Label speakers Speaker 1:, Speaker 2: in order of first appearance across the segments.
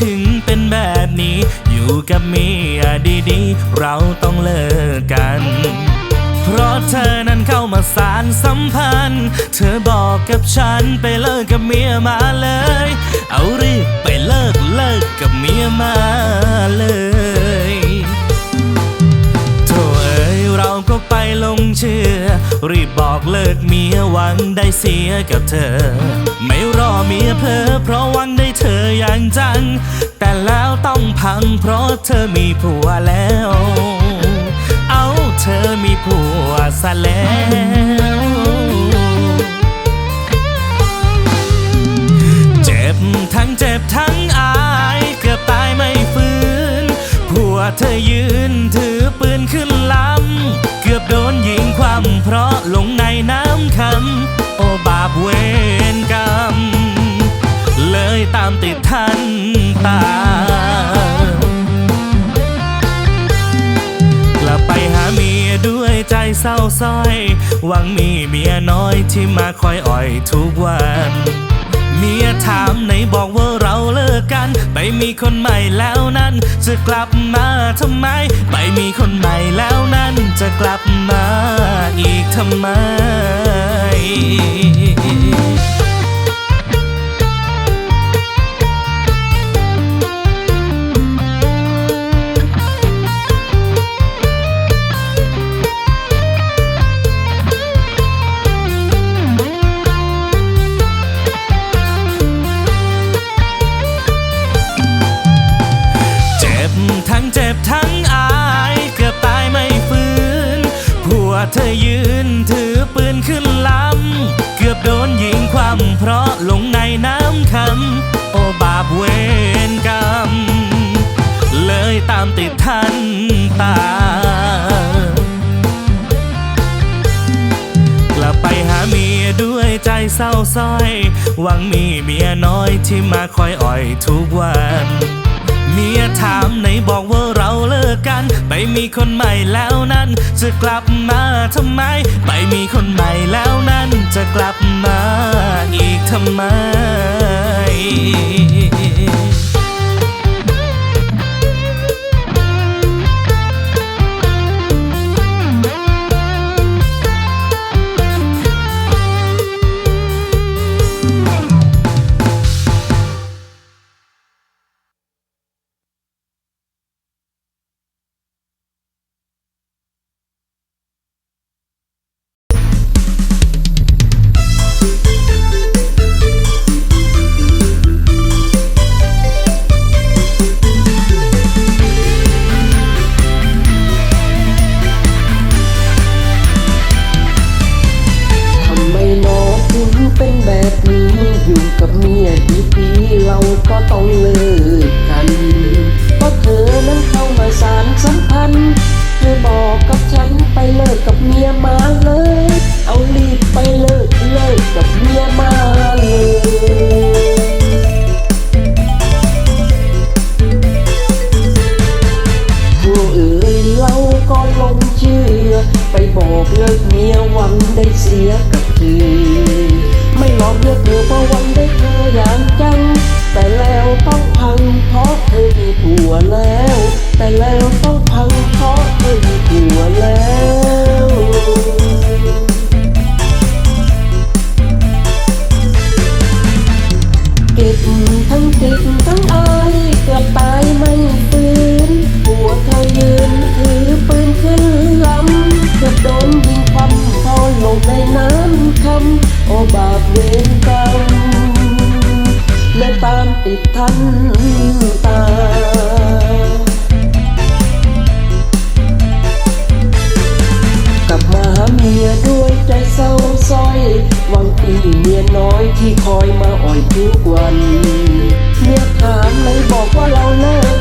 Speaker 1: ถึงเป็นแบบนี้ อยู่กับเมียดีๆ เราต้องเลิกกัน เพราะเธอนั้นเข้ามาสารสัมพันธ์ เธอบอกกับฉันไปเลิกกับเมียมาเลย เอารีบไปเลิกเลิกกับเมียมาเลย เชื่อ รีบบอกเลิกเมียหวังได้เสียกับเธอ ไม่รอเมียเพอเพราะหวังได้เธออย่างจัง แต่แล้วต้องพังเพราะเธอมีผัวแล้ว เอาเธอมีผัวซะแล้วเจ็บทั้งเจ็บทั้งอาย เกือบตายไม่ฟื้นผัวเธอยืน โดนยิงความเพราะลงในน้ำคำโอบาปเวรกรรม เลยตามติดทันตา กลับไปหาเมียด้วยใจเศร้าส้อย หวังมีเมียน้อยที่มาคอยอ่อยทุกวัน เมียถามไหนบอกว่าเราเลิกกัน ไปมีคนใหม่แล้วนั้น จะกลับมาทำไม ไปมีคนใหม่แล้วนั้น จะกลับมาอีกทำไม วเธอยืนถือปืนขึ้นลำ เกือบโดนยิงความเพราะลงในน้ำคำ โอบาปเวรกรรม เลยตามติดทันตา กลับไปหาเมียด้วยใจเศร้าส้อย หวังมีเมียน้อยที่มาคอยอ่อยทุกวันเมียถามไหนบอกว่าเราเลิกกัน ไปมีคนใหม่แล้วนั้น จะกลับมาทำไม ไปมีคนใหม่แล้วนั้นจะกลับมาอีกทำไม
Speaker 2: สัมพันธ์เธอบอกกับฉันไปเลิกกับเมียมาเลย เอารีบไปเลิกเลิกกับเมียมาเลยผู้เอ่ยเราก็ลงเชื่อ ไปบอกเลิกเมียหวังได้เสียกับเธอ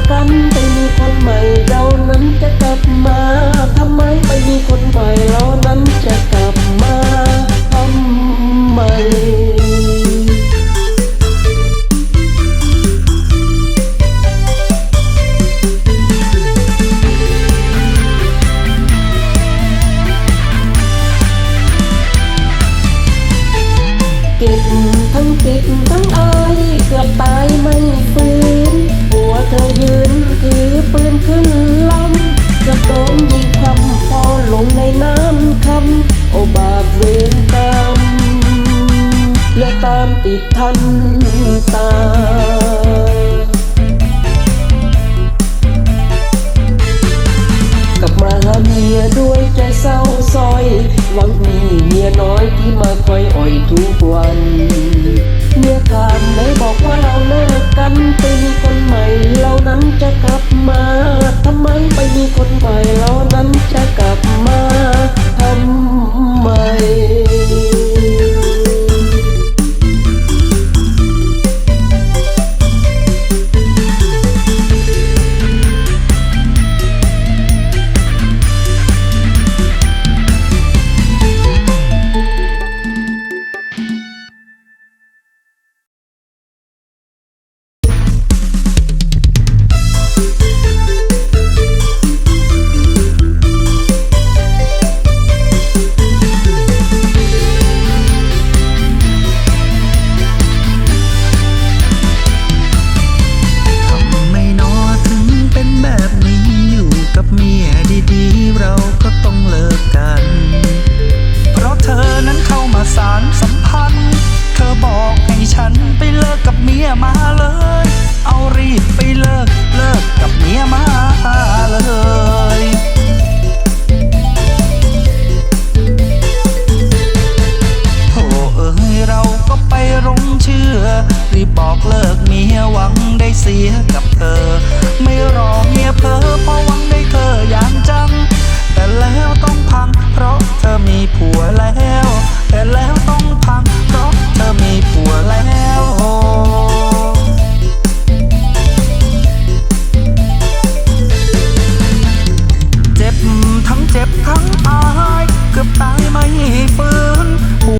Speaker 2: เมาเลย เอารีบไปเลิก เลิกกับเมียมาเลยโอ้เอ้ยเราก็ไปรงเชื่อ รีบบอกเลิกเมียหวังได้เสียกับเธอ ไม่รอเมียเพอเพราะหวังได้เธออย่างจัง แต่แล้วต้องพังเพราะ